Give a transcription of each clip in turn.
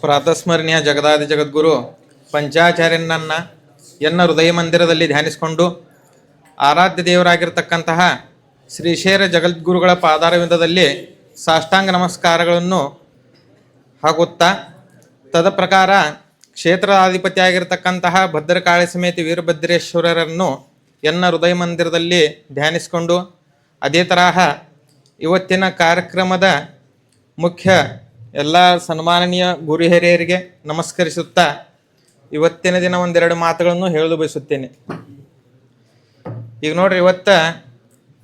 ಪ್ರಾತಸ್ಮರಣೀಯ ಜಗದಾದಿ ಜಗದ್ಗುರು ಪಂಚಾಚಾರ್ಯನನ್ನ ಎನ್ನ ಹೃದಯ ಮಂದಿರದಲ್ಲಿ ಧ್ಯಾನಿಸಿಕೊಂಡು ಆರಾಧ್ಯ ದೇವರಾಗಿರ್ತಕ್ಕಂತಹ ಶ್ರೀಶೇರ ಜಗದ್ಗುರುಗಳ ಪಾದಾರವಿಂದದಲ್ಲಿ ಸಾಷ್ಟಾಂಗ ನಮಸ್ಕಾರಗಳನ್ನು ಹಾಕುತ್ತಾ, ತದಪ್ರಕಾರ ಕ್ಷೇತ್ರಾಧಿಪತಿಯಾಗಿರ್ತಕ್ಕಂತಹ ಭದ್ರಕಾಳಿ ಸಮೇತ ವೀರಭದ್ರೇಶ್ವರರನ್ನು ಎನ್ನ ಹೃದಯ ಮಂದಿರದಲ್ಲಿ ಧ್ಯಾನಿಸಿಕೊಂಡು, ಅದೇ ತರಹ ಇವತ್ತಿನ ಕಾರ್ಯಕ್ರಮದ ಮುಖ್ಯ ಎಲ್ಲ ಸನ್ಮಾನನೀಯ ಗುರು ಹಿರಿಯರಿಗೆ ನಮಸ್ಕರಿಸುತ್ತಾ ಇವತ್ತಿನ ದಿನ ಒಂದೆರಡು ಮಾತುಗಳನ್ನು ಹೇಳಲು ಬಯಸುತ್ತೇನೆ. ಈಗ ನೋಡ್ರಿ ಇವತ್ತ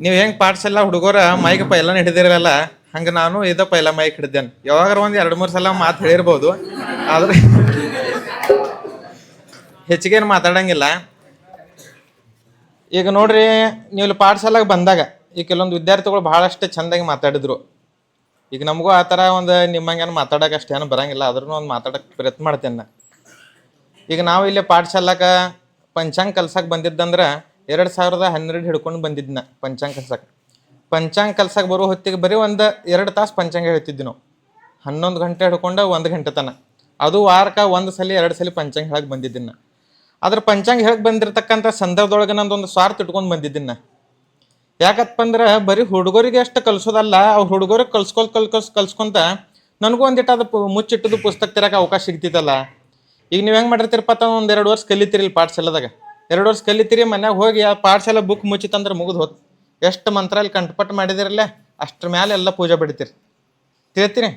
ನೀವು ಹೆಂಗೆ ಪಾಠಶಾಲ ಹುಡುಗರ ಮೈಕ್ ಪೈಲ ಹಿಡಿದಿರಲ್ಲ ಹಂಗೆ ನಾನು ಇದ ಪೈಲ ಮೈಕ್ ಹಿಡಿದೇನೆ. ಯಾವಾಗಾರ ಒಂದು ಎರಡು ಮೂರು ಸಲ ಮಾತು ಹೇಳಿರ್ಬೋದು, ಆದ್ರೆ ಹೆಚ್ಚಿಗೇನು ಮಾತಾಡಂಗಿಲ್ಲ. ಈಗ ನೋಡ್ರಿ ನೀವು ಪಾಠಶಾಲೆಗೆ ಬಂದಾಗ ಈ ಕೆಲವೊಂದು ವಿದ್ಯಾರ್ಥಿಗಳು ಬಹಳಷ್ಟು ಚಂದಾಗಿ ಮಾತಾಡಿದ್ರು. ಈಗ ನಮಗೂ ಆ ಥರ ಒಂದು ನಿಮ್ಮಂಗೇನು ಮಾತಾಡೋಕೆ ಅಷ್ಟೇನು ಬರಂಗಿಲ್ಲ ಆದ್ರೂ ಒಂದು ಮಾತಾಡೋಕೆ ಪ್ರಯತ್ನ ಮಾಡ್ತೇನೆ ನಾ. ಈಗ ನಾವು ಇಲ್ಲಿ ಪಾಠಶಾಲಾಕ ಪಂಚಾಂಗ ಕಲ್ಸಕ್ಕೆ ಬಂದಿದ್ದಂದ್ರೆ ಎರಡು ಸಾವಿರದ ಹನ್ನೆರಡು ಹಿಡ್ಕೊಂಡು ಬಂದಿದ್ನ ಪಂಚಾಂಗ ಕಲ್ಸಕ್ಕೆ ಪಂಚಾಂಗ ಕಲ್ಸಕ್ಕೆ ಬರೋ ಹೊತ್ತಿಗೆ ಬರೀ ಒಂದು ಎರಡು ತಾಸು ಪಂಚಾಂಗ ಹೇಳ್ತಿದ್ವಿ ನಾವು. ಹನ್ನೊಂದು ಗಂಟೆ ಹಿಡ್ಕೊಂಡು ಒಂದು ಗಂಟೆ ತನ. ಅದು ವಾರಕ್ಕೆ ಒಂದು ಸಲ, ಎರಡು ಸಲ ಪಂಚಾಂಗ ಹೇಳಕ್ಕೆ ಬಂದಿದ್ದೀನಿ ನಾ. ಅದ್ರ ಪಂಚಾಂಗ ಹೇಳಕ್ಕೆ ಬಂದಿರತಕ್ಕಂಥ ಸಂದರ್ಭದೊಳಗೆ ನಂದೊಂದು ಸ್ವಾರ್ಥ ಇಟ್ಕೊಂಡು ಬಂದಿದ್ದೀನಿ ಅಂದ್ರೆ ಬರೀ ಹುಡುಗರಿಗೆ ಅಷ್ಟು ಕಲಿಸೋದಲ್ಲ, ಅವ್ರು ಹುಡುಗರಿಗೆ ಕಲ್ಸ್ಕೊಲ್ ಕಲ್ ಕಲ್ಸ್ ಕಲ್ಸ್ಕೊಂತ ನನಗೂ ಒಂದಿಟ್ಟು ಅದು ಮುಚ್ಚಿಟ್ಟದು ಪುಸ್ತಕ ತಿರಕ್ಕೆ ಅವಕಾಶ ಸಿಗ್ತಿತ್ತಲ್ಲ. ಈಗ ನೀವು ಹೆಂಗೆ ಮಾಡಿರ್ತೀರಪ್ಪ ಅಂತ ಒಂದು ಎರಡು ವರ್ಷ ಕಲಿತೀರಿ ಇಲ್ಲಿ ಪಾಠಶಾಲದಾಗ. ಎರಡು ವರ್ಷ ಕಲಿತೀರಿ ಮನ್ಯಾಗ ಹೋಗಿ ಆ ಪಾಠಶಾಲೆ ಬುಕ್ ಮುಚ್ಚಿತಂದ್ರೆ ಮುಗಿದು ಹೋತ್. ಎಷ್ಟು ಮಂತ್ರ ಅಲ್ಲಿ ಕಂಠಪಟ್ಟು ಮಾಡಿದಿರಲ್ಲ ಅಷ್ಟ್ರ ಮೇಲೆ ಎಲ್ಲ ಪೂಜೆ ಬಿಡ್ತೀರಿ. ತಿಳ್ತೀರಿ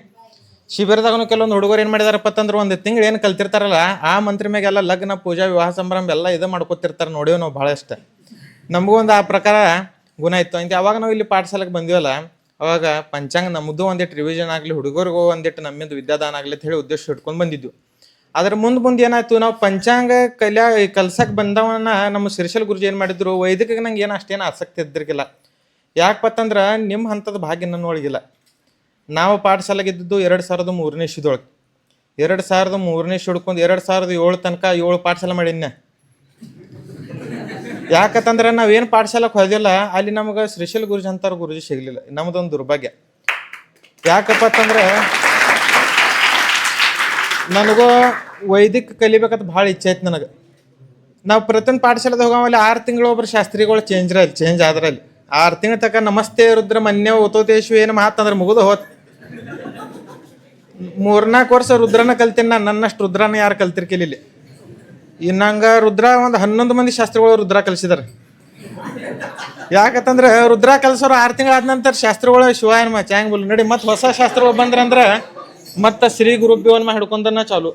ಶಿಬಿರದಾಗನು ಕೆಲವೊಂದು ಹುಡುಗರು ಏನು ಮಾಡಿದಾರಪ್ಪ ಅಂತಂದ್ರೆ ಒಂದು ತಿಂಗಳು ಏನು ಕಲ್ತಿರ್ತಾರಲ್ಲ, ಆ ಮಂತ್ರ ಮ್ಯಾಗೆಲ್ಲ ಲಗ್ನ, ಪೂಜಾ, ವಿವಾಹ ಸಂಭ್ರಮ ಎಲ್ಲ ಇದು ಮಾಡ್ಕೊತಿರ್ತಾರೆ ನೋಡೇವು ನಾವು ಭಾಳ ಇಷ್ಟ ನಮಗೂ ಒಂದು ಆ ಪ್ರಕಾರ ಗುಣ ಇತ್ತು. ಅಂತ ಯಾವಾಗ ನಾವು ಇಲ್ಲಿ ಪಾಠಶಾಲೆಗೆ ಬಂದಿವಲ್ಲ, ಅವಾಗ ಪಂಚಾಂಗ ನಮ್ಮದು ಒಂದಿಟ್ಟು ರಿವಿಷನ್ ಆಗಲಿ, ಹುಡುಗರಿಗೂ ಒಂದಿಟ್ಟು ನಮ್ಮಿಂದ ವಿದ್ಯಾದಾನ ಆಗಲಿ ಅಂತ ಹೇಳಿ ಉದ್ದೇಶ ಇಟ್ಕೊಂಡು ಬಂದಿದ್ದು ಅದ್ರ ಮುಂದೆ ಮುಂದೆ ಏನಾಯ್ತು, ನಾವು ಪಂಚಾಂಗ ಕಲ್ಯಾ ಕಲ್ಸಕ್ಕೆ ಬಂದವನ್ನ ನಮ್ಮ ಶಿರ್ಷಲ್ ಗುರುಜಿ ಏನು ಮಾಡಿದ್ರು, ವೈದಿಕ ನಂಗೆ ಏನು ಅಷ್ಟೇನು ಆಸಕ್ತಿ ಇದ್ದಿರ್ಕಿಲ್ಲ ಯಾಕಪ್ಪತ್ತಂದ್ರೆ ನಿಮ್ಮ ಹಂತದ ಭಾಗ್ಯ ನನ್ನ ಒಳಗಿಲ್ಲ. ನಾವು ಪಾಠಶಾಲೆಗೆ ಇದ್ದಿದ್ದು ಎರಡು ಸಾವಿರದ ಮೂರನೇ ಶಿದೊಳಗೆ ಎರಡು ಸಾವಿರದ ಮೂರನೇ ಶಿಡ್ಕೊಂಡು ಎರಡು ಸಾವಿರದ ಏಳು ತನಕ ಏಳು ಪಾಠಶಾಲೆ ಮಾಡಿದ್ನ. ಯಾಕಂತಂದ್ರೆ ನಾವೇನು ಪಾಠಶಾಲೆಗೆ ಹೋದಿಲ್ಲ, ಅಲ್ಲಿ ನಮಗೆ ಶ್ರೀಶಲ್ ಗುರುಜಿ ಅಂತಾರ ಗುರುಜಿ ಸಿಗಲಿಲ್ಲ. ನಮ್ದೊಂದು ದುರ್ಭಾಗ್ಯ. ಯಾಕಪ್ಪ ಅಂತಂದ್ರೆ ನನಗೂ ವೈದಿಕ ಕಲಿಬೇಕಂತ ಭಾಳ ಇಚ್ಛೆ ಐತೆ ನನಗೆ. ನಾವು ಪ್ರತಿಯೊಂದು ಪಾಠಶಾಲೆದ ಹೋಗೋವಲ್ಲಿ ಆರು ತಿಂಗಳು ಒಬ್ಬರು ಶಾಸ್ತ್ರಿಗಳು ಚೇಂಜ್ ಅಲ್ಲಿ ಚೇಂಜ್ ಆದ್ರಲ್ಲಿ. ಆರು ತಿಂಗಳ ತನಕ ನಮಸ್ತೆ ರುದ್ರ ಮನ್ಯ ಓತೋತೇಶು ಏನು ಮಾತಂದ್ರೆ ಮುಗಿದು ಹೋತ್. ಮೂರ್ನಾಲ್ಕು ವರ್ಷ ರುದ್ರನ ಕಲ್ತೀನಿ ನಾನು, ನನ್ನಷ್ಟು ರುದ್ರನ ಯಾರು ಕಲ್ತಿರ್ಕಿಲ್ಲ ಇನ್ನಂಗ ರುದ್ರ ಒಂದು ಹನ್ನೊಂದು ಮಂದಿ ಶಾಸ್ತ್ರಿಗಳು ರುದ್ರ ಕಲಿಸಿದಾರೆ. ಯಾಕಂತಂದ್ರೆ ರುದ್ರ ಕಲ್ಸೋರು ಆರು ತಿಂಗಳಾದ ನಂತರ ಶಾಸ್ತ್ರಗಳು ಶಿವಾಯನ ಚಾಂಗ್ ಬುಲ್ ನಡಿ ಮತ್ತೆ ಹೊಸ ಶಾಸ್ತ್ರಗಳು ಬಂದ್ರಂದ್ರೆ ಮತ್ತೆ ಶ್ರೀ ಗುರುಭ್ಯೋನ್ಮ ಹಿಡ್ಕೊಂಡನ್ನ ಚಾಲು.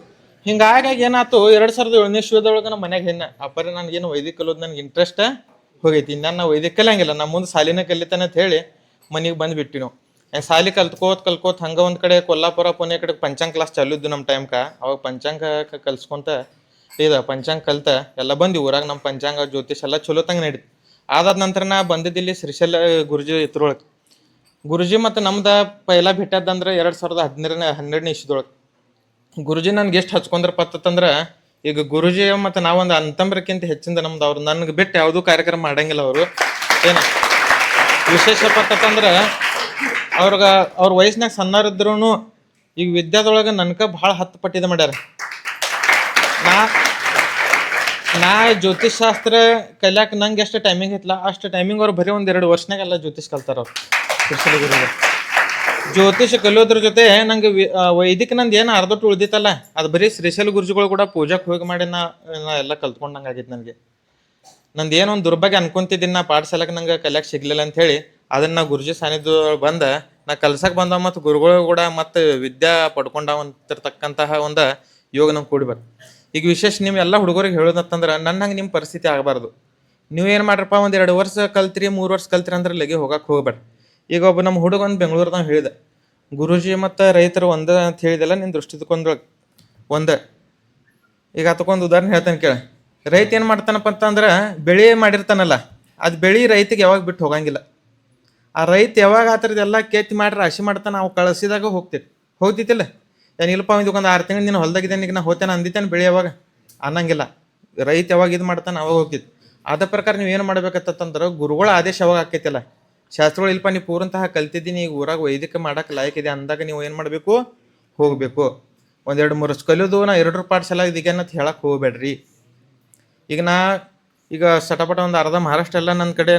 ಹಿಂಗಾಗಿ ಏನಾಯ್ತು, ಎರಡು ಸಾವಿರದ ಏಳನೇ ಶಿವದೊಳಗೆ ನಮ್ಮ ಮನೆಗೆ ಹೆಣ್ಣ. ಅಪ್ಪರ ನನಗೇನು ವೈದಿಕ ಕಲೋದು ನನಗೆ ಇಂಟ್ರೆಸ್ಟ್ ಹೋಗೈತಿ. ನಾನು ವೈದಿಕ ಕಲಿಯಂಗಿಲ್ಲ. ನಮ್ಮ ಮುಂದೆ ಸಾಲಿನ ಕಲಿತಾನೆ ಅಂತ ಹೇಳಿ ಮನೆಗೆ ಬಂದು ಬಿಟ್ಟಿ ನಾವು ಸಾಲಿ ಕಲ್ತ್ಕೋತ್ ಕಲ್ಕೋತ್ ಹಂಗ ಒಂದ್ ಕಡೆ ಕೊಲ್ಲಾಪುರ ಪುಣೆ ಕಡೆ ಪಂಚಾಂಗ ಕ್ಲಾಸ್ ಚಾಲು ಇದ್ದು ನಮ್ಮ ಟೈಮ್ಕ ಅವಾಗ ಪಂಚಾಂಗ ಕಲ್ಸ್ಕೊಂತ ಇದ ಪಂಚಾಂಗ ಕಲ್ತ ಎಲ್ಲ ಬಂದಿ ಊರಾಗ ನಮ್ಮ ಪಂಚಾಂಗ ಜ್ಯೋತಿಷ್ ಎಲ್ಲ ಚಲೋ ತಂಗ ನಡೀತು. ಅದಾದ ನಂತರ ನಾ ಬಂದಿದ್ದಿಲ್ಲಿ ಶ್ರೀಶೈಲ ಗುರುಜಿ ಇದ್ರೊಳಗೆ. ಗುರುಜಿ ಮತ್ತು ನಮ್ದ ಪೈಲ ಬಿಟ್ಟದಂದ್ರೆ ಎರಡು ಸಾವಿರದ ಹದಿನೇರನೇ ಹನ್ನೆರಡನೇ ಇಶ್ದೊಳಗೆ ಗುರುಜಿ ನನ್ಗೆ ಎಷ್ಟು ಹಚ್ಕೊಂಡ್ರಪ್ಪ ಅಂತಂದ್ರೆ ಈಗ ಗುರುಜಿ ಮತ್ತು ನಾವೊಂದು ಅಂತಂಬ್ರಕ್ಕಿಂತ ಹೆಚ್ಚಿಂದ ನಮ್ದು ಅವ್ರು ನನಗೆ ಬಿಟ್ಟು ಯಾವುದೂ ಕಾರ್ಯಕ್ರಮ ಮಾಡಂಗಿಲ್ಲ ಅವರು. ಏನು? ವಿಶೇಷ ಅಂತಂದ್ರೆ ಅವ್ರಿಗೆ ಅವ್ರ ವಯಸ್ಸಿನಾಗ ಸಣ್ಣರಿದ್ರು ಈಗ ವಿದ್ಯಾದೊಳಗೆ ನನ್ಕ ಭಾಳ ಹತ್ತು ಪಟ್ಟಿದ ಮಾಡ್ಯಾರ. ನಾ ನಾ ಜ್ಯೋತಿಷ್ ಶಾಸ್ತ್ರ ಕಲ್ಯಾಕ ನಂಗೆ ಎಷ್ಟು ಟೈಮಿಂಗ್ ಇತ್ತಲ್ಲ ಅಷ್ಟು ಟೈಮಿಂಗ್ ಅವ್ರು ಬರೀ ಒಂದು ಎರಡು ವರ್ಷನಾಗೆಲ್ಲ ಜ್ಯೋತಿಷ್ ಕಲ್ತಾರ ಅವ್ರು. ಜ್ಯೋತಿಷ್ ಕಲಿಯೋದ್ರ ಜೊತೆ ನಂಗೆ ವೈದಿಕ ನಂದು ಏನು ಅರ್ಧೊಟ್ಟು ಉಳ್ದಿತ್ತಲ್ಲ, ಅದು ಬರೀ ಶ್ರೀಶೈಲ ಗುರುಜಿಗಳು ಕೂಡ ಪೂಜಾಕ್ ಹೋಗಿ ಮಾಡಿ ನಾ ಎಲ್ಲ ಕಲ್ತ್ಕೊಂಡಂಗೆ ಆಗಿತ್ತು ನನಗೆ ನಂದು ಏನೋ ಒಂದು ದುರ್ಭಾಗ್ಯ ಅನ್ಕೊಂತಿದ್ದೀನಿ ನಾ ಸಲಕ್ಕೆ ನಂಗೆ ಕಲಿಯಕ್ಕೆ ಸಿಗ್ಲಿಲ್ಲ ಅಂತ ಹೇಳಿ ಅದನ್ನ ನಾ ಗುರುಜಿ ಸಾನ್ನಿಧ್ಯ ಬಂದ, ನಾ ಕಲ್ಸಕ್ಕೆ ಬಂದ ಮತ್ತು ಗುರುಗಳು ಕೂಡ ಮತ್ತು ವಿದ್ಯಾ ಪಡ್ಕೊಂಡವಂತಿರ್ತಕ್ಕಂತಹ ಒಂದು ಯೋಗ ನಮ್ಗೆ ಕೂಡಿ ಬರ್ ಈಗ ವಿಶೇಷ ನಿಮ್ಮ ಎಲ್ಲ ಹುಡುಗರಿಗೆ ಹೇಳೋದಂತಂದ್ರೆ ನನ್ನ ಹಂಗೆ ನಿಮ್ಮ ಪರಿಸ್ಥಿತಿ ಆಗಬಾರ್ದು. ನೀವು ಏನು ಮಾಡ್ರಪ್ಪ ಒಂದು ಎರಡು ವರ್ಷ ಕಲ್ತ್ರಿ, ಮೂರು ವರ್ಷ ಕಲ್ತ್ರಿ ಅಂದ್ರೆ ಲಗೆ ಹೋಗಕ್ಕೆ ಹೋಗ್ಬೇಡ. ಈಗ ಒಬ್ಬ ನಮ್ಮ ಹುಡುಗ ಒಂದು ಬೆಂಗಳೂರ್ದಾಗ ಹೇಳಿದ, ಗುರುಜಿ ಮತ್ತು ರೈತರು ಒಂದೇ ಅಂತ ಹೇಳಿದೆಲ್ಲ ನಿನ್ನ ದೃಷ್ಟಿ ಒಂದೇ. ಈಗ ಅದಕ್ಕೊಂದು ಉದಾಹರಣೆ ಹೇಳ್ತಾನೆ ಕೇಳ. ರೈತ ಏನು ಮಾಡ್ತಾನಪ್ಪ ಅಂತಂದ್ರೆ ಬೆಳೆ ಮಾಡಿರ್ತಾನಲ್ಲ, ಅದು ಬೆಳೆ ರೈತಿಗೆ ಯಾವಾಗ ಬಿಟ್ಟು ಹೋಗಂಗಿಲ್ಲ. ಆ ರೈತ ಯಾವಾಗ ಆ ಥರದ್ದೆಲ್ಲ ಕೆತ್ತಿ ಮಾಡಿ ರಾಶಿ ಮಾಡ್ತಾನೆ ನಾವು ಕಳಿಸಿದಾಗ ಹೋಗ್ತೀವಿ ಹೋಗ್ತಿತ್ತಿಲ್ಲ. ಏನು ಇಲ್ಲಪ್ಪ ಇದಕ್ಕೊಂದು ಆರು ತಿಂಗಳು ನೀನು ಹೊಲ್ದಾಗಿದ್ದೇನೆ ಈಗ ನಾ ಹೋತೇನೆ ಅಂದಿದ್ದೇನೆ ಬೆಳೆ ಯಾವಾಗ ಅನ್ನಂಗಿಲ್ಲ. ರೈತ ಯಾವಾಗ ಇದು ಮಾಡ್ತಾನೆ ಅವಾಗ ಹೋಗ್ತಿತ್ತು ಅದ ಪ್ರಕಾರ ನೀವು ಏನು ಮಾಡ್ಬೇಕಂತಂದ್ರೆ ಗುರುಗಳ ಆದೇಶ ಯಾವಾಗ ಆಕೈತಿಲ್ಲ. ಶಾಸ್ತ್ರಗಳು ಇಲ್ಪ ನೀವು ಪೂರಂತಹ ಕಲ್ತಿದ್ದೀನಿ ಈಗ ಊರಾಗ ವೈದಿಕ ಮಾಡಕ್ಕೆ ಲಾಯಕ್ ಇದೆ ಅಂದಾಗ ನೀವು ಏನು ಮಾಡಬೇಕು? ಹೋಗಬೇಕು. ಒಂದೆರಡು ಮೂರು ಕಲಿಯೋದು ನಾ ಎರಡರ ಪಾಠಶಾಲ ಅಂತ ಹೇಳಕ್ಕೆ ಹೋಗಬೇಡ್ರಿ. ಈಗ ನಾ ಈಗ ಸಟಪಟ ಒಂದು ಅರ್ಧ ಮಹಾರಾಷ್ಟ್ರ ಎಲ್ಲ ನನ್ನ ಕಡೆ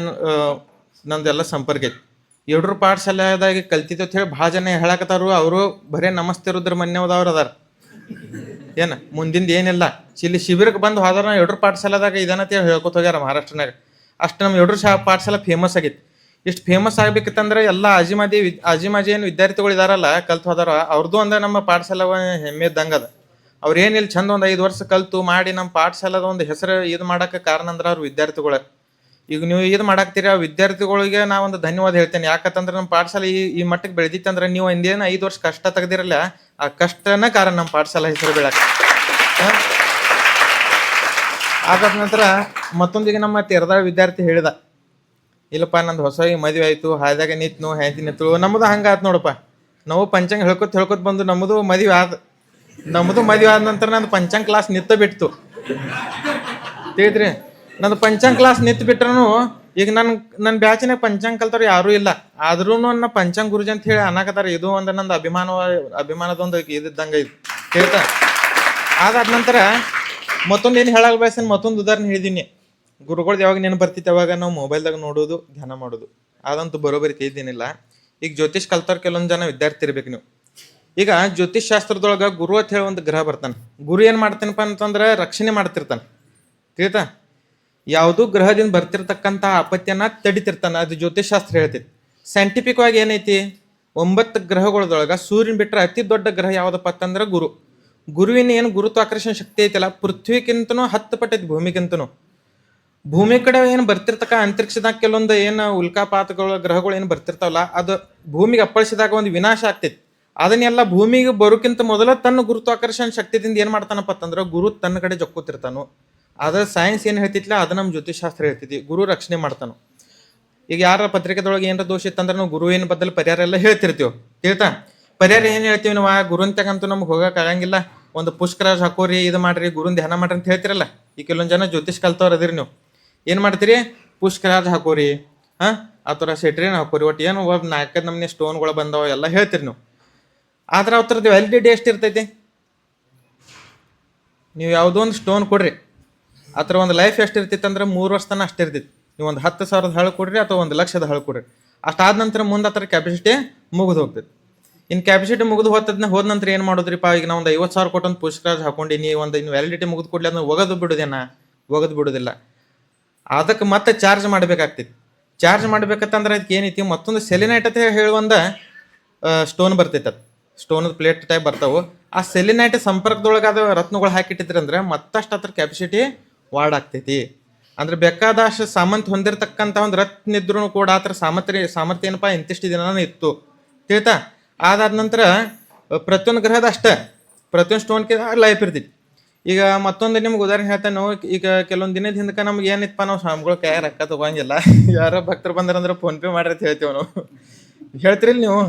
ನಂದೆಲ್ಲ ಸಂಪರ್ಕ ಐತಿ. ಎರಡ್ರ ಪಾಠಶಾಲೆದಾಗ ಕಲ್ತಿದ್ದು ಅಂತ ಹೇಳಿ ಭಾಳ ಜನ ಹೇಳಕತ್ತಾರು. ಅವರು ಬರೇ ನಮಸ್ತೆ ರುದ್ರ ಮನ್ಯವ್ದವ್ರು ಅದಾರ. ಏನ, ಮುಂದಿಂದ ಏನಿಲ್ಲ. ಇಲ್ಲಿ ಶಿಬಿರಕ್ಕೆ ಬಂದು ಹೋದ್ರೆ ಎಡ್ರ ಪಾಠಶಾಲಾದಾಗ ಇದನ್ನಂತ ಹೇಳಿ ಹೇಳ್ಕೊತ ಹೋಗ್ಯಾರ ಮಹಾರಾಷ್ಟ್ರನಾಗ ಅಷ್ಟು ನಮ್ಮ ಎಡ್ರ ಶಾ ಪಾಠಶಾಲ ಫೇಮಸ್ ಆಗಿತ್ತು. ಇಷ್ಟು ಫೇಮಸ್ ಆಗ್ಬೇಕಿತ್ತಂದ್ರೆ ಎಲ್ಲ ಅಜಿಮಾದಿ ಅಜಿಮಾಜಿ ಏನು ವಿದ್ಯಾರ್ಥಿಗಳು ಇದಾರಲ್ಲ, ಕಲ್ತು ಹೋದಾರ ಅವ್ರದ್ದು ಅಂದ್ರೆ ನಮ್ಮ ಪಾಠಶಾಲ ಹೆಮ್ಮೆ ಇದ್ದಂಗದ ಅವ್ರು ಏನಿಲ್ಲ, ಚಂದ ಒಂದು ಐದು ವರ್ಷ ಕಲ್ತು ಮಾಡಿ ನಮ್ಮ ಪಾಠಶಾಲದ ಒಂದು ಹೆಸರು ಇದು ಮಾಡಕ್ಕೆ ಕಾರಣ ಅಂದ್ರೆ ಅವ್ರ ವಿದ್ಯಾರ್ಥಿಗಳು. ಈಗ ನೀವು ಇದು ಮಾಡಾಕ್ತೀರಿ ವಿದ್ಯಾರ್ಥಿಗಳಿಗೆ ನಾ ಒಂದು ಧನ್ಯವಾದ ಹೇಳ್ತೇನೆ. ಯಾಕಂತಂದ್ರೆ ನಮ್ಮ ಪಾಠಶಾಲೆ ಈ ಈ ಮಟ್ಟಕ್ಕೆ ಬೆಳೆದಿತ್ತಂದ್ರೆ ನೀವು ಇಂದೇನು ಐದು ವರ್ಷ ಕಷ್ಟ ತೆಗ್ದಿರಲ್ಲ, ಆ ಕಷ್ಟನ ಕಾರಣ ನಮ್ಮ ಪಾಠಶಾಲೆ ಹೆಸರು ಬೆಳಕ. ಆದ ನಂತರ ಮತ್ತೊಂದಿಗೆ ನಮ್ಮ ತೆರೆದ ವಿದ್ಯಾರ್ಥಿ ಹೇಳಿದ, ಇಲ್ಲಪ್ಪ ನಂದು ಹೊಸ ಈ ಮದುವೆ ಆಯ್ತು ಹಾದಾಗ ನಿತ್ನು, ಹೆಂಡತಿ ನಿಂತು ನಮ್ಮದು ಹಂಗಾತ್ ನೋಡಪ್ಪ. ನಾವು ಪಂಚಾಂಗ ಹೇಳ್ಕೊತ ಹೇಳ್ಕೊತ ಬಂದು ನಮ್ಮದು ಮದುವೆ ಆದ ನಮ್ಮದು ಮದುವೆ ಆದ ನಂತರ ನಂದು ಪಂಚಾಂಗ ಕ್ಲಾಸ್ ನಿತ್ತ ಬಿಡ್ತು ತಿಳಿದ್ರಿ? ನಂದು ಪಂಚಾಂಗ ಕ್ಲಾಸ್ ನಿಂತು ಬಿಟ್ರೂ ಈಗ ನನ್ನ ನನ್ನ ಬ್ಯಾಚಿನಾಗ ಪಂಚಾಂಗ ಕಲ್ತವ್ರು ಯಾರೂ ಇಲ್ಲ. ಆದ್ರೂ ನನ್ನ ಪಂಚಾಂಗ ಗುರುಜಿ ಅಂತ ಹೇಳಿ ಅನ್ನಕತ್ತಾರ ಇದು ಒಂದು ನಂದು ಅಭಿಮಾನ, ಅಭಿಮಾನದೊಂದು ಇದ್ದಂಗೆ ಇದು. ಹೇಳ್ತಾ ಅದಾದ ನಂತರ ಮತ್ತೊಂದು ಏನು ಹೇಳಕ್ ಬಯಸ್ತೇನೆ, ಮತ್ತೊಂದು ಉದಾಹರಣೆ ಹೇಳಿದ್ದೀನಿ ಗುರುಗಳ್ದು ಯಾವಾಗ ನೆನಪು ಬರ್ತಿತ್ತು ಅವಾಗ ನಾವು ಮೊಬೈಲ್ದಾಗ ನೋಡೋದು, ಧ್ಯಾನ ಮಾಡೋದು. ಅದಂತೂ ಬರೋಬರಿ ಇದೇನಿಲ್ಲ ಈಗ ಜ್ಯೋತಿಷ್ ಕಲ್ತವ್ರು ಕೆಲವೊಂದು ಜನ ವಿದ್ಯಾರ್ಥಿ ಇರ್ಬೇಕು ನೀವು. ಈಗ ಜ್ಯೋತಿಷ್ ಶಾಸ್ತ್ರದೊಳಗೆ ಗುರು ಅಂತ ಹೇಳಿ ಒಂದು ಗ್ರಹ ಬರ್ತಾನೆ. ಗುರು ಏನು ಮಾಡ್ತಾನಪ್ಪ ಅಂತಂದ್ರೆ ರಕ್ಷಣೆ ಮಾಡ್ತಿರ್ತಾನೆ. ತಿಳಿತಾ ಯಾವುದೂ ಗ್ರಹದಿಂದ ಬರ್ತಿರ್ತಕ್ಕಂತಹ ಆಪತ್ತಿಯನ್ನ ತಡಿತಿರ್ತಾನ. ಅದು ಜ್ಯೋತಿಷ್ ಶಾಸ್ತ್ರ ಹೇಳ್ತೈತಿ. ಸೈಂಟಿಫಿಕ್ ಆಗಿ ಏನೈತಿ? ಒಂಬತ್ತು ಗ್ರಹಗಳದೊಳಗೆ ಸೂರ್ಯನ ಬಿಟ್ಟರೆ ಅತಿ ದೊಡ್ಡ ಗ್ರಹ ಯಾವುದಪ್ಪ ಅಂತಂದ್ರೆ ಗುರು. ಗುರುವಿನ ಏನು ಗುರುತ್ವಾಕರ್ಷಣ ಶಕ್ತಿ ಐತಲ್ಲ, ಪೃಥ್ವಿಗಿಂತನೂ ಹತ್ತು ಪಟ್ಟೈತಿ ಭೂಮಿಗಿಂತನೂ. ಭೂಮಿ ಕಡೆ ಏನು ಬರ್ತಿರ್ತಕ್ಕ ಅಂತರಿಕ್ಷದಾಗ ಕೆಲವೊಂದು ಏನು ಉಲ್ಕಾಪಾತಗಳು ಗ್ರಹಗಳು ಏನು ಬರ್ತಿರ್ತಾವಲ್ಲ, ಅದು ಭೂಮಿಗೆ ಅಪ್ಪಳಿಸಿದಾಗ ಒಂದು ವಿನಾಶ ಆಗ್ತೈತಿ. ಅದನ್ನೆಲ್ಲ ಭೂಮಿಗೆ ಬರೋಕ್ಕಿಂತ ಮೊದಲ ತನ್ನ ಗುರುತ್ವಾಕರ್ಷಣ ಶಕ್ತಿದಿಂದ ಏನು ಮಾಡ್ತಾನಪ್ಪ ಅಂತಂದ್ರೆ ಗುರು ತನ್ನ ಕಡೆ ಜಕ್ಕೋತಿರ್ತಾನು. ಅದ ಸೈನ್ಸ್ ಏನು ಹೇಳ್ತಿತ್ತಲ್ಲ ಅದು ನಮ್ಮ ಜ್ಯೋತಿಷಾಸ್ತ್ರ ಹೇಳ್ತಿದ್ವಿ. ಗುರು ರಕ್ಷಣೆ ಮಾಡ್ತಾನು. ಈಗ ಯಾರ ಪತ್ರಿಕೆದೊಳಗೆ ಏನಾರ ದೋಷ ಇತ್ತಂದ್ರೆ ನಾವು ಗುರು ಏನು ಬದಲು ಪರಿಹಾರ ಎಲ್ಲ ಹೇಳ್ತಿರ್ತೀವಿ. ತಿಳ್ತಾ? ಪರಿಹಾರ ಏನು ಹೇಳ್ತೀವಿ ನಾವು? ಆ ಗುರುಂತಕ್ಕಂತೂ ನಮ್ಗೆ ಹೋಗಕ್ಕೆ ಆಗಂಗಿಲ್ಲ. ಒಂದು ಪುಷ್ಕರಾಜ್ ಹಾಕೋರಿ, ಇದು ಮಾಡ್ರಿ, ಗುರುನ್ ಧ್ಯಾನ ಮಾಡ್ರಿ ಅಂತ ಹೇಳ್ತಿರಲ್ಲ. ಈ ಕೆಲವೊಂದು ಜನ ಜ್ಯೋತಿಷ್ ಕಲ್ತವ್ರು ಅದಿರಿ ನೀವು. ಏನು ಮಾಡ್ತೀರಿ? ಪುಷ್ಕರಾಜ್ ಹಾಕೋರಿ, ಹಾಂ? ಆ ಥರ ಸೆಟ್ರಿನ ಹಾಕೋರಿ. ಒಟ್ಟು ಏನು ಒಬ್ಬ ನಾಲ್ಕೈದು ನಮ್ಮನೆ ಸ್ಟೋನ್ಗಳು ಬಂದವ ಎಲ್ಲ ಹೇಳ್ತೀರಿ ನೀವು. ಆದ್ರೆ ಅವ್ರದ್ದು ವ್ಯಾಲಿಡಿಟಿ ಎಷ್ಟು ಇರ್ತೈತಿ? ನೀವು ಯಾವುದೋ ಒಂದು ಸ್ಟೋನ್ ಕೊಡ್ರಿ. ಥರ ಒಂದು ಲೈಫ್ ಎಷ್ಟು ಇರ್ತಿತ್ತು ಅಂದ್ರೆ ಮೂರು ವರ್ಷ ತನಕ ಅಷ್ಟು ಇರ್ತಿತ್ತು. ನೀವು ಒಂದು ಹತ್ತು ಸಾವಿರದ ಹಳು ಕೊಡ್ರಿ ಅಥವಾ ಒಂದು ಲಕ್ಷದ ಹಳು ಕೊಡ್ರಿ. ಅಷ್ಟಾದ ನಂತರ ಮುಂದೆ ಹತ್ರ ಕೆಪಾಸಿಟಿ ಮುಗಿದು ಹೋಗ್ತೈತಿ. ಇನ್ನು ಕ್ಯಾಪಿಸಿಟಿ ಮುಗಿದು ಹೋಗ್ತದ್ನ ಹೋದ ನಂತರ ಏನು ಮಾಡೋದ್ರಿಪ್ಪ ಈಗ ನಾವು ಒಂದು ಐವತ್ತು ಸಾವಿರ ಕೊಟ್ಟೊಂದು ಪುಷ್ಕರಾಜ್ ಹಾಕೊಂಡಿನಿ ಒಂದು ಇನ್ನು ವ್ಯಾಲಿಡಿಟಿ ಮುಗಿದು ಕೊಡ್ಲಿ ಅದನ್ನ ಒಗದು ಬಿಡೋದೇನ? ಒಗದು ಬಿಡೋದಿಲ್ಲ. ಅದಕ್ಕೆ ಮತ್ತೆ ಚಾರ್ಜ್ ಮಾಡಬೇಕಾಗ್ತಿತ್ತು ಚಾರ್ಜ್ ಮಾಡ್ಬೇಕಂತಂದ್ರೆ ಅದಕ್ಕೆ ಏನೈತಿ? ಮತ್ತೊಂದು ಸೆಲಿನೈಟ್ ಅಂತ ಹೇಳಿ ಒಂದು ಸ್ಟೋನ್ ಬರ್ತೈತೆ ಅದು. ಸ್ಟೋನದ ಪ್ಲೇಟ್ ಟೈಪ್ ಬರ್ತಾವೆ. ಆ ಸೆಲಿನೈಟ್ ಅದು ರತ್ನಗಳು ಹಾಕಿಟ್ಟಿದ್ರಂದ್ರೆ ಮತ್ತಷ್ಟು ಅದ್ರ ಕೆಪಾಸಿಟಿ ವಾರ್ಡ್ ಆಗ್ತೈತಿ ಅಂದ್ರೆ ಬೇಕಾದಷ್ಟು ಸಾಮಂತ್ ಹೊಂದಿರತಕ್ಕಂಥ ಒಂದು ರತ್ನ ಇದ್ರೂ ಕೂಡ ಆತರ ಸಾಮರ್ಥ್ಯ ಸಾಮರ್ಥ್ಯ ಏನಪ್ಪ, ಇಂತಿಷ್ಟು ದಿನ ಇತ್ತು. ತಿಳಿತಾ? ಅದಾದ ನಂತರ ಪ್ರತಿಯೊಂದು ಗ್ರಹದ ಅಷ್ಟೇ. ಪ್ರತಿಯೊಂದು ಸ್ಟೋನ್ಗೆ ಲೈಫ್ ಇರ್ತೈತಿ. ಈಗ ಮತ್ತೊಂದು ನಿಮ್ಗೆ ಉದಾಹರಣೆ ಹೇಳ್ತೇನೆ, ನಾವು ಈಗ ಕೆಲವೊಂದು ದಿನದ ಹಿಂದಕ್ಕೆ ನಮ್ಗೆ ಏನಿತ್ತಪ್ಪ, ನಾವು ಸ್ವಾಮಿಗಳು ಕೈ ರೊಕ್ಕ ತಗೊಂಗಿಲ್ಲ. ಯಾರೋ ಭಕ್ತರು ಬಂದ್ರಂದ್ರೆ ಫೋನ್ ಪೇ ಮಾಡ್ರಿ ಅಂತ ಹೇಳ್ತೀವಿ ನಾವು. ಹೇಳ್ತೀರಿ ನೀವು?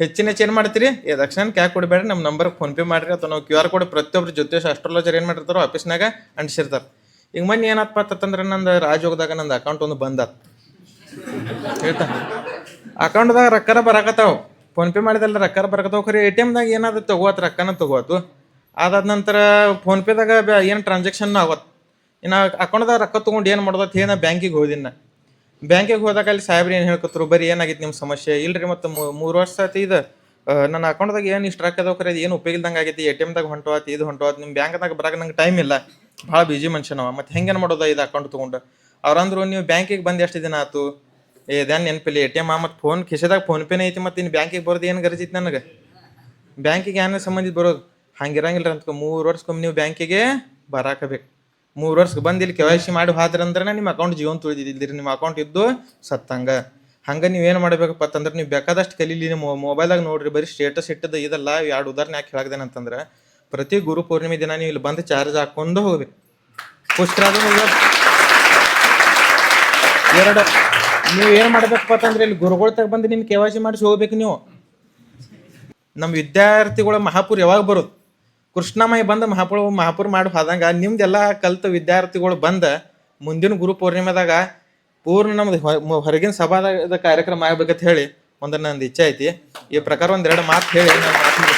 ಹೆಚ್ಚಿನ ಹೆಚ್ಚು ಏನು ಮಾಡ್ತೀರಿ? ಏ ದಕ್ಷಿಣ ಕ್ಯಾಕ್ ಕೊಡಬೇಡ್ರಿ ನಮ್ಮ ನಂಬರ್ ಫೋನ್ ಪೇ ಮಾಡ್ರಿ ಅಥವಾ ನಾವು ಕ್ಯೂ ಆರ್ ಕೋಡ್ ಪ್ರತಿಯೊಬ್ಬರು ಜೊತೆ ಅಸ್ಟ್ರಾಲಜರ್ ಏನು ಮಾಡಿರ್ತಾರೋ ಆಫೀಸ್ನಾಗ ಅಂಟಿಸಿರ್ತಾರೆ. ಈಗ ಮೊನ್ನೆ ಏನಪ್ಪ ಅಂತಂದ್ರೆ ನಂದು ರಾಜೋಗದಾಗ ನಂದು ಅಕೌಂಟ್ ಒಂದು ಬಂದ ಹೇಳ್ತಾ. ಅಕೌಂಟ್ದಾಗ ರೊಕ್ಕರ ಬರಾಕತ್ತಾವ. ಫೋನ್ ಪೇ ಮಾಡಿದಲ್ಲ ರೊಕ್ಕರ ಬರಾಕತ್ತಾವ. ಖರೆ ಎ ಟಿ ಎಮ್ದಾಗ ಏನಾದ್ರು ತಗೋತ್, ರೊಕ್ಕನ ತಗೋತು. ಅದಾದ ನಂತರ ಫೋನ್ ಪೇದಾಗ ಏನು ಟ್ರಾನ್ಸಾಕ್ಷನ್ ಆಗತ್ತೆ ಇನ್ನು ಅಕೌಂಟ್ದಾಗ ರೊಕ್ಕ ತೊಗೊಂಡು ಏನು ಮಾಡೋದತ್ ಏನ ಬ್ಯಾಂಕಿಗೆ ಹೋದಿನ ಬ್ಯಾಂಕಿಗೆ ಹೋದಾಗ ಅಲ್ಲಿ ಸಾಹೇಬ್ರು ಏನು ಹೇಳ್ಕೊತ್ರು, ಬರೀ ಏನಾಗಿತ್ತು ನಿಮ್ಮ ಸಮಸ್ಯೆ? ಇಲ್ರಿ ಮತ್ತು ಮೂರು ವರ್ಷ ಆಯ್ತು ಇದು. ನನ್ನ ಅಕೌಂಟ್ದಾಗ ಏನು ಇಷ್ಟು ರೊಕ್ಕ ಅದಾವ ಖರೆ ಏನು ಉಪಯೋಗ ಇಲ್ದಂಗೆ ಆಗೈತಿ ಎ ಟಿ ಎಮ್ದಾಗ ಹೊಂಟೋತ್, ಇದು ಹೊಂಟೋತ್. ನಿಮ್ಮ ಬ್ಯಾಂಕ್ದಾಗ ಬರಾಕ ನಂಗೆ ಟೈಮ್ ಇಲ್ಲ. ಭಾಳ ಬಿಜಿ ಮನುಷ್ಯನವ ಮತ್ತು ಹೆಂಗೇನು ಮಾಡೋದು ಇದು ಅಕೌಂಟ್ ತೊಗೊಂಡು? ಅವ್ರಂದ್ರು ನೀವು ಬ್ಯಾಂಕಿಗೆ ಬಂದು ಎಷ್ಟು ದಿನ ಆತು? ಏದೇನು ನೆನಪಿಲ್ಲ ಎ ಟಿ ಎಂ ಮತ್ತು ಫೋನ್ ಕಿಸೆದಾಗ ಫೋನ್ ಪೇನೇ ಐತಿ ಮತ್ತು ಇನ್ನು ಬ್ಯಾಂಕಿಗೆ ಬರೋದು ಏನು ಗರ್ಜಿತ್ತು ನನಗೆ? ಬ್ಯಾಂಕಿಗೆ ಏನು ಸಂಬಂಧಿತ ಬರೋದು? ಹಂಗಿರಂಗಿಲ್ಲ ಅಂತ ಮೂರು ವರ್ಷಕ್ಕೊಮ್ಮೆ ನೀವು ಬ್ಯಾಂಕಿಗೆ ಬರಾಕಬೇಕು. ಮೂರು ವರ್ಷಕ್ಕೆ ಬಂದು ಇಲ್ಲಿ ಕೆ ವೈ ಸಿ ಮಾಡಿ ಹಾದ್ರಂದ್ರೆ ನಿಮ್ಮ ಅಕೌಂಟ್ ಜೀವನ ತುಳಿದಿದ್ದಿರಿ ನಿಮ್ಮ ಅಕೌಂಟ್ ಇದ್ದು ಸತ್ತಂಗ. ಹಂಗೆ ನೀವು ಏನು ಮಾಡಬೇಕಪ್ಪ ಅಂತಂದ್ರೆ ನೀವು ಬೇಕಾದಷ್ಟು ಕಲೀಲಿ ನಿಮ್ಮ ಮೊಬೈಲಾಗ ನೋಡ್ರಿ. ಬರೀ ಸ್ಟೇಟಸ್ ಇಟ್ಟದ ಇದಲ್ಲ. ಎರಡು ಉದಾಹರಣೆ ಯಾಕೆ ಹೇಳಾಕ್ದೇನೆ ಅಂತಂದ್ರೆ ಪ್ರತಿ ಗುರು ಪೂರ್ಣಿಮೆ ದಿನ ನೀವು ಇಲ್ಲಿ ಬಂದು ಚಾರ್ಜ್ ಹಾಕೊಂಡು ಹೋಗ್ಬೇಕು ಪುಷ್ಕರಾದ ಎರಡು ನೀವು ಏನು ಮಾಡ್ಬೇಕಪ್ಪ ಅಂತಂದ್ರೆ ಇಲ್ಲಿ ಗುರುಗಳ ತಗ ಬಂದು ನಿಮ್ಮ ಕೆ ಸಿ ಮಾಡಿಸಿ ಹೋಗ್ಬೇಕು ನೀವು. ನಮ್ಮ ವಿದ್ಯಾರ್ಥಿಗಳ ಮಹಾಪುರ ಯಾವಾಗ ಬರೋದು? ಕೃಷ್ಣಮಯ ಬಂದು ಮಹಾಪುರ ಮಹಾಪುರ ಮಾಡಿ ಹೋದಂಗ ನಿಮ್ದೆಲ್ಲ ಕಲ್ತ ವಿದ್ಯಾರ್ಥಿಗಳು ಬಂದ ಮುಂದಿನ ಗುರು ಪೂರ್ಣಿಮಾದಾಗ ಪೂರ್ಣ ನಮ್ದು ಹೊರಗಿನ ಸಭಾದ ಕಾರ್ಯಕ್ರಮ ಆಗ್ಬೇಕಂತ ಹೇಳಿ ಒಂದು ನಂದು ಇಚ್ಛೆ ಐತಿ. ಈ ಪ್ರಕಾರ ಒಂದೆರಡು ಮಾತು ಹೇಳಿ ನಾನು